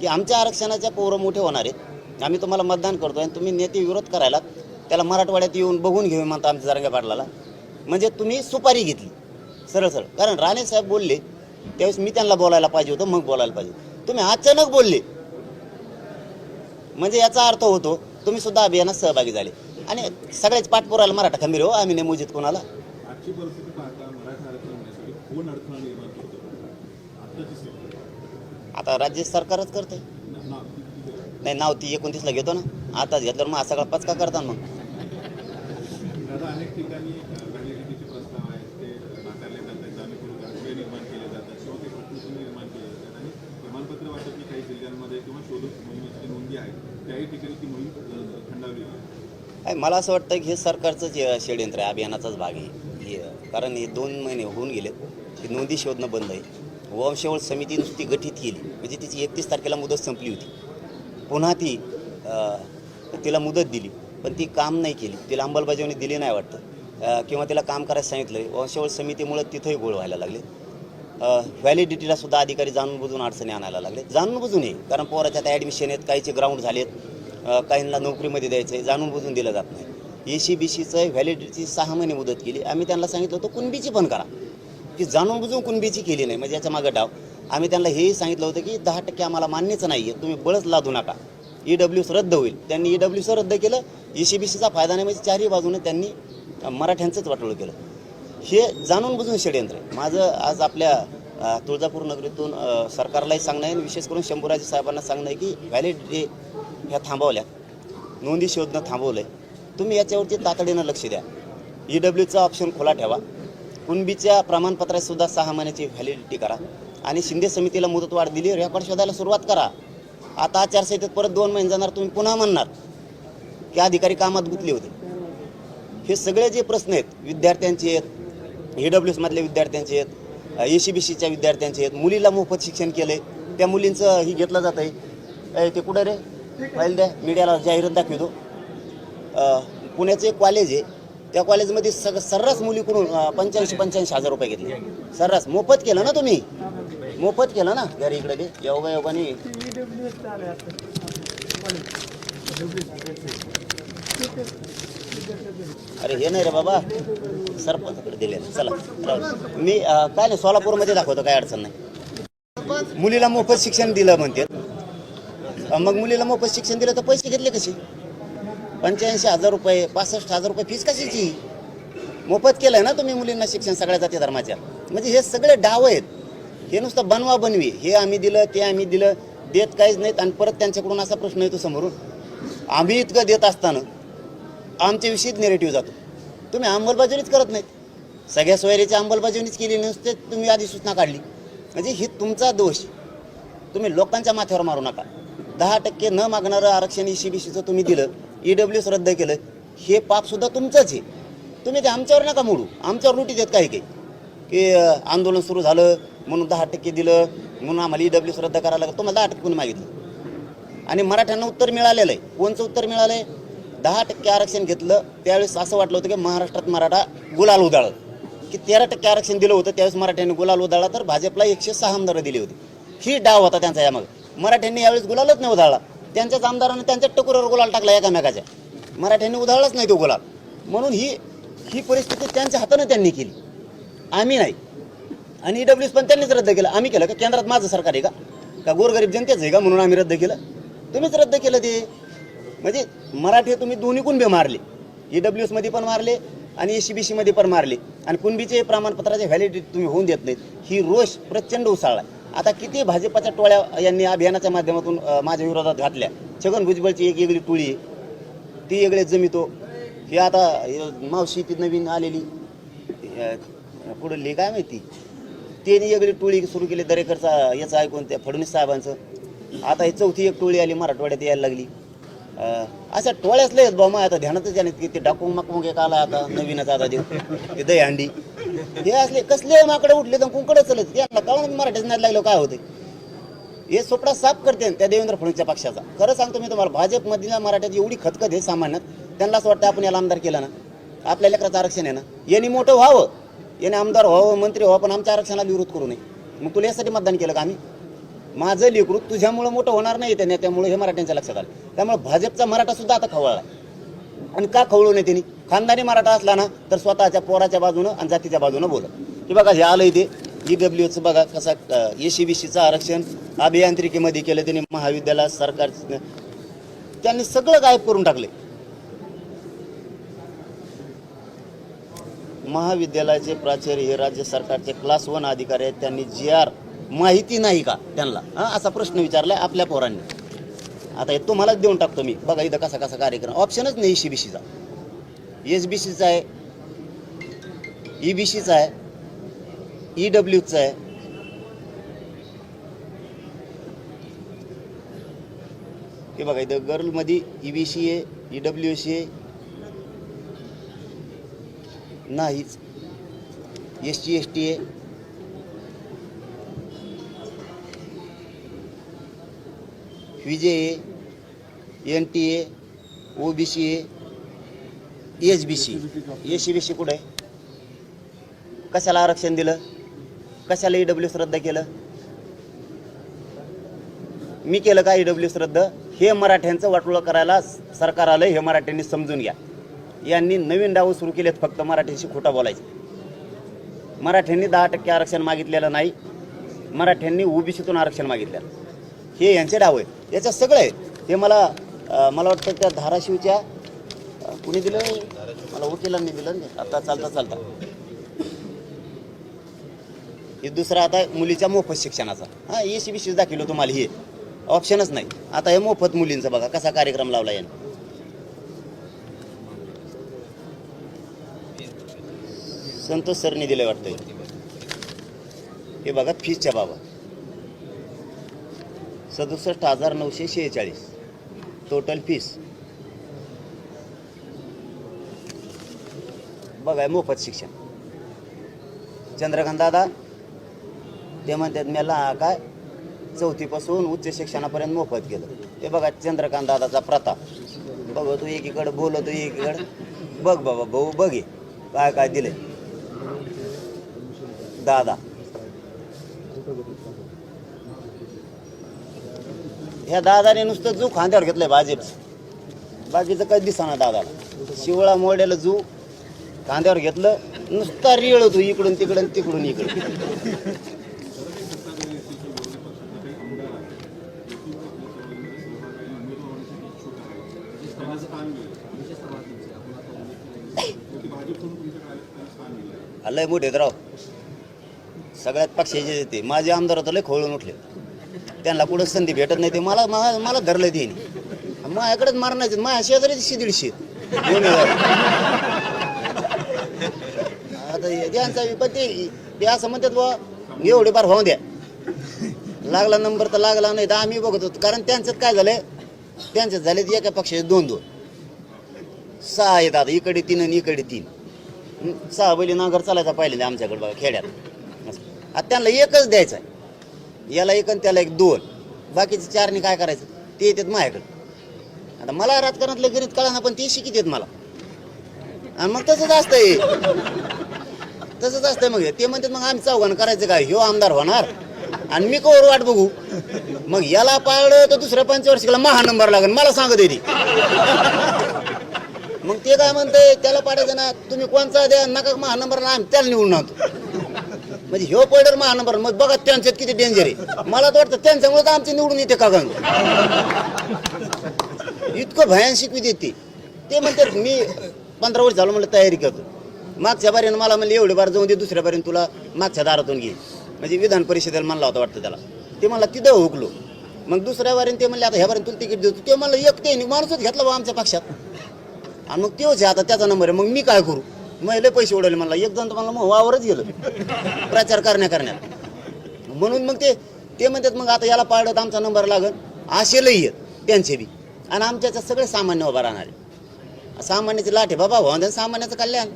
की आमच्या आरक्षणाच्या पोरं मोठे होणार आहेत. आम्ही तुम्हाला मतदान करतो आणि तुम्ही नेते विरोध करायला त्याला मराठवाड्यात येऊन बघून घेऊ म्हणतो आमच्या जारंग्या पाटलाला. म्हणजे तुम्ही सुपारी घेतली. सरळ सरळ. कारण राणे साहेब बोलले त्यावेळेस मी त्यांना बोलायला पाहिजे होतं मग बोलायला पाहिजे तुम्ही अचानक बोलले. म्हणजे याचा अर्थ होतो तुम्ही सुद्धा अभियानात सहभागी झाले. आणि सगळ्याच पाठपुराला मराठा खंबीर हो आम्ही नाही मोजित कोणाला? आजची परिस्थिती पाहता मराठा आरक्षण होण्यासाठी कोण अडथळा निर्माण करतो? आत्ताची स्थिती. आता राज्य सरकारच करते. नाही नाव ती एकोणतीसला घेतो ना. आताच घेतल्यावर मग सगळा पचका करता मग. दादा अनेक ठिकाणी व्हॅलिडिटीचे प्रस्ताव आहेत. ते नाकारले जात आहेत जाणीवपूर्वक अडथळे निर्माण केले जातात. किंवा ते प्रश्न निर्माण केले जातात. आणि प्रमाणपत्र वाटपी काही जिल्ह्यांमध्ये किंवा शोधक मोहिमेची जी नोंदी आहेत. त्याही ठिकाणी ती मोहीम अ, थंडावली आहे. आहे, मला असं वाटतं की हे सरकारचंच षडयंत्र आहे अभियानाचाच भाग आहे. हे कारण हे दोन महिने होऊन गेलेत. की नोंदी शोधणं बंद आहे. वंशावळ समिती नुसती गठीत केली. म्हणजे तिची एकतीस तारखेला मुदत संपली होती. पुन्हा ती तिला मुदत दिली. पण ती काम नाही केली. तिला अंमलबजावणी दिली नाही वाटतं. किंवा तिला काम करायला सांगितलं वंशावळ समितीमुळं तिथंही गोळ व्हायला लागले. व्हॅलिडिटीला सुद्धा अधिकारी जाणून बुजून अडचणी आणायला लागले. जाणून बुजून ये. कारण पोराच्या आता ॲडमिशन आहेत काहीचे ग्राउंड झालेत. आहेत काहींना नोकरीमध्ये द्यायचं आहे जाणून बुजून दिलं जात नाही. ए सी बी सीचं व्हॅलिडिटीची सहा महिने मुदत केली. आम्ही त्यांना सांगितलं होतं कुणबीची पण करा. की जाणून बुजून कुणबीची केली नाही म्हणजे याच्या मागं डाव. आम्ही त्यांना हेही सांगितलं होतं की दहा टक्के आम्हाला मान्यच नाही आहे तुम्ही बळच लादू नका. ई डब्ल्यूस रद्द होईल. त्यांनी ई डब्ल्यूस रद्द केलं ई सी बी सीचा फायदा नाही म्हणजे चारही बाजूने त्यांनी मराठ्यांचंच वाटोळं केलं. हे जाणून बुजून षडयंत्र आहे. माझं आज आपल्या तुळजापूर नगरीतून सरकारलाही सांगणं आहे आणि विशेष करून शंभूराजे साहेबांना सांगणं आहे की व्हॅलिडिटी ह्या थांबवल्या. नोंदी शोधणं थांबवलं आहे तुम्ही याच्यावरती तातडीनं लक्ष द्या. ई डब्ल्यूचा ऑप्शन खुला ठेवा. कुणबीच्या प्रमाणपत्रात सुद्धा सहा महिन्याची व्हॅलिडिटी करा. आणि शिंदे समितीला मुदतवाढ दिली रेकॉर्ड शोधायला सुरुवात करा. आता आचारसंहितेत परत दोन महिने जाणार तुम्ही पुन्हा म्हणणार की अधिकारी कामात गुंतले होते. हे सगळे जे प्रश्न आहेत विद्यार्थ्यांचे आहेत ई डब्ल्यू एसमधल्या विद्यार्थ्यांचे आहेत ए सी बी सीच्या विद्यार्थ्यांचे आहेत मुलीला मोफत शिक्षण केलं आहे त्या मुलींचं ही घेतलं जातं आहे ते कुठं रे? फाईल द्या मीडियाला जाहिरात दाखवतो. पुण्याचं एक कॉलेज आहे त्या कॉलेजमध्ये सग सर्रास मुलीकडून पंच्याऐंशी पंच्याऐंशी हजार रुपये घेतले. सर्रास. मोफत केलं ना तुम्ही? मोफत केलं ना? घरी इकडे ते योगा योगाने अरे हे नाही रे बाबा. सरपंचकडे दिले चला मी काय नाही सोलापूरमध्ये दाखवतो काय अडचण नाही. मुलीला मोफत शिक्षण दिलं म्हणते. मग मुलीला मोफत शिक्षण दिलं तर पैसे घेतले कसे? पंच्याऐंशी हजार रुपये पासष्ट हजार रुपये फीस कशाची? मोफत केलंय ना तुम्ही मुलींना शिक्षण सगळ्या जाती धर्माच्या. म्हणजे हे सगळे डाव आहेत. हे नुसतं बनवा बनवी. हे आम्ही दिलं ते आम्ही दिलं. देत काहीच नाहीत आणि परत त्यांच्याकडून असा प्रश्न येतो समोरून. आम्ही इतकं देत असताना आमच्याविषयीच नेरेटिव्ह जातो. तुम्ही अंमलबजावणीच करत नाहीत. सगळ्या सोयरीची अंमलबजावणीच केली नुसते तुम्ही अधिसूचना काढली. म्हणजे ही तुमचा दोष. तुम्ही लोकांच्या माथ्यावर मारू नका. दहा टक्के न मागणारं आरक्षण ई सी बी सीचं तुम्ही दिलं. ई डब्ल्यूस रद्द केलं हे पापसुद्धा तुमचंच आहे. तुम्ही ते आमच्यावर नका मोडू. आमच्यावर लुटी देत काही काही. की आंदोलन सुरू झालं म्हणून दहा टक्के दिलं म्हणून आम्हाला ई डब्ल्यूस रद्द करायला लागलं. तुम्हाला दहा टक्के कोणी मागितलं? आणि मराठ्यांना उत्तर मिळालेलं आहे. कोणचं उत्तर मिळालं आहे दहा टक्के आरक्षण घेतलं. त्यावेळेस असं वाटलं होतं की महाराष्ट्रात मराठा गुलाल उदाळलं की तेरा टक्के आरक्षण दिलं होतं त्यावेळेस मराठ्यांनी गुलाल उधाळला तर भाजपला एकशे सहा आमदारं दिली होती. ही डाव होता त्यांचा यामागे. मराठ्यांनी यावेळेस गुलालच नाही उधाळला. त्यांच्याच आमदारांनी त्यांच्याच टकुरावर गुलाल टाकला एकामेकाच्या. मराठ्यांनी उधळलाच नाही तो गुलाल. म्हणून ही ही परिस्थिती त्यांच्या हातानं त्यांनी केली. आम्ही नाही. आणि ई पण त्यांनीच रद्द केलं. आम्ही केलं का? केंद्रात माझं सरकार आहे का? का गोरगरीब जनतेच आहे का? म्हणून आम्ही रद्द केलं. तुम्हीच रद्द केलं ते. म्हणजे मराठी तुम्ही दोन्ही कुणबे मारले. ई डब्ल्यू मध्ये पण मारले आणि एस सी बी सीमध्ये पण मारले. आणि कुणबीचे प्रमाणपत्राचे व्हॅलिडिटी तुम्ही होऊन देत नाहीत. ही रोष प्रचंड उसाळला आता किती भाजपाच्या टोळ्या यांनी अभियानाच्या माध्यमातून माझ्या विरोधात घातल्या? छगन भुजबळची एक वेगळी टोळी ती वेगळे जमितो. ही आता मावशी ती नवीन आलेली. पुढली काय माहिती? त्यांनी वेगळी टोळी सुरू केली दरेकरचा याचं ऐकून त्या फडणवीस साहेबांचं. आता ही चौथी एक टोळी आली मराठवाड्यात यायला लागली. अशा टोळ्याच लय भाऊ मग आता ध्यानातच याने की ते डाकू मकमग एक आला आता नवीनच आता देव ते दहीहंडी हे असले कसले माकडे उठले तर कुंकडे चलत. यांना कळून मराठीच नाही लागलं काय होते हे सोपडा साफ करते त्या देवेंद्र फडणवीसच्या पक्षाचा. खरं सांगतो मी तुम्हाला भाजपमधल्या मराठ्यात एवढी खतखत हे सामान्यात. त्यांना असं वाटतं आपण याला आमदार केला ना. आपल्या लेकराचं आरक्षण आहे ना. यांनी मोठं व्हावं. याने आमदार व्हावं मंत्री व्हावं पण आमच्या आरक्षणाला विरोध करू नये. मग तुला यासाठी मतदान केलं का आम्ही? माझं लेकरू तुझ्यामुळं मोठं होणार नाही त्या नेत्यामुळे हे मराठ्यांच्या लक्षात आलं. त्यामुळे भाजपचा मराठा सुद्धा आता खवळला. आणि का खवळू नये त्यांनी? खानदानी मराठा असला ना तर स्वतःच्या पोराच्या बाजूनं आणि जातीच्या बाजूनं बोलत. की बघा हे आलं इथे ई डब्ल्यूचं बघा कसा एसी बी सीचं आरक्षण अभियांत्रिकीमध्ये केलं त्यांनी महाविद्यालय सरकार त्यांनी सगळं गायब करून टाकले महाविद्यालयाचे प्राचार्य हे राज्य सरकारचे क्लास वन अधिकारी आहेत. त्यांनी जी आर माहिती नाही का त्यांना? हां असा प्रश्न विचारलाय आपल्या पोरांनी. आता हे तुम्हालाच देऊन टाकतो मी. बघा इथं कसा कसा कार्यक्रम. ऑप्शनच नाही सी बी सीचा एस बी सीचा आहे. ई बी सीचा आहे. ई डब्ल्यूचा आहे. हे बघा इथं गर्लमध्ये ई बी सी आहे ई डब्ल्यू सी आहे. नाहीच. एस टी एस टी आहे. Vijay N T A O B C H B C S C B C कुठं? आहे कशाला आरक्षण दिलं? कशाला ई डब्ल्यू रद्द केलं? मी केलं का ई डब्ल्यू रद्द हे मराठ्यांचं वाटोळं करायला सरकार आलं हे मराठ्यांनी समजून घ्या. यांनी नवीन डाव सुरू केलेत फक्त मराठ्यांशी खोटा बोलायचं. मराठ्यांनी दहा टक्के आरक्षण मागितलेलं नाही. मराठ्यांनी ओबीसीतून आरक्षण मागितलेलं हे यांचे डाव आहे याचं सगळं आहे हे मला मला वाटतं त्या धाराशिवच्या कुणी दिलं? मला वकिलांनी दिलं आता चालता चालता. हे दुसरा आता मुलीच्या मोफत शिक्षणाचा. हां ए सी बी सी दाखवलं तुम्हाला हे. ऑप्शनच नाही. आता हे मोफत मुलींचं बघा कसा कार्यक्रम लावला यानं. संतोष सरनी दिलं वाटतं हे बघा फीजच्या बाबा सदुसष्ट हजार नऊशे शेहेचाळीस. टोटल फीस बघा मोफत शिक्षण. चंद्रकांत दादा ते म्हणतात मला काय? चौथीपासून उच्च शिक्षणापर्यंत मोफत गेलं. ते बघा चंद्रकांत दादाचा प्रताप. बघ तू एकीकडे बोलतो एकीकडं. बघ बाबा भाऊ बघ काय काय दिलंय. दादा. ह्या दादाने नुसतं जू खांद्यावर घेतलंय भाजप बाकीचं काही दिसाना दादाला. शिवळा मोड्याला जू खांद्यावर घेतलं नुसता रिळ होतो इकडून तिकडून तिकडून इकडून. लय मोठे राव. सगळ्यात पक्षाचे येते माझे आमदार होतं लय खोळून उठले. त्यांना कुठं संधी भेटत नाही ते मला मला मला धरलं ते माझ्याकडेच मारण्याचे माझ्या शेजारीच शे दीडशे दोन आता त्यांचा पण ते असं म्हणतात बुवा एवढे पार भाऊ द्या. लागला नंबर तर लागला नाही तर आम्ही बघत होतो. कारण त्यांच्यात काय झालंय? त्यांच्यात झाले एका पक्षाचे दोन दोन. सहा आहेत आता इकडे तीन आणि इकडे तीन. सहा बैली नांगर चालायचा पाहिजे आमच्याकडे बघा खेड्यात. असं. आता त्यांना एकच द्यायचा आहे याला एक आणि त्याला एक दोन. बाकीचे चारने काय करायचं? ते येतात माझ्याकडे. आता मला राजकारणातलं गणित कळा ना पण ते शिकित येत मला. आणि मग तसंच असतंय. तसंच असतंय मग हे. ते म्हणतात मग आम्ही चौघान करायचं काय? ह्यो आमदार होणार. आणि मी कवर वाट बघू. मग याला पाळलं तर दुसऱ्या पंचवर्षिकला महा नंबर लागेल. मला सांगत येते मग ते काय म्हणतंय? त्याला पाडायचं ना तुम्ही कोणचा द्या? नका महा नंबर आम्ही त्याला निवडून आणतो. म्हणजे ह्यो पडर महानंबर मग बघा त्यांच्यात किती डेंजर आहे. मला तर वाटतं त्यांच्यामुळे तर आमची निवडून येते का गंग इतकं भयान शिकवी देते ते म्हणतात मी पंधरा वर्ष झालं म्हणलं तयारी करतो. मागच्या बारीनं मला म्हणलं एवढे बार जाऊन दे दुसऱ्या बारीनं तुला मागच्या दारातून घे. म्हणजे विधान परिषदेला म्हणला होता वाटतं त्याला. ते मला तिथं हुकलो. मग दुसऱ्या बारीनं ते म्हणले आता ह्या बारीनं तुला तिकीट देतो. ते मला एक ते माणूसच घेतला बा आमच्या पक्षात. आणि मग तेच आहे आता त्याचा नंबर आहे. मग मी काय करू? मग लय पैसे उडवले मला एक जण तर मग वावरच गेलं. प्रचार करण्या करण्यात म्हणून मग ते ते म्हणतात मग आता याला पाळत आमचा नंबर लागल. असे लई आहेत त्यांचे बी. आणि आमच्याचं सगळे सामान्य उभा राहणारे. सामान्याचे लाठे बाबा हो सामान्याचं कल्याण.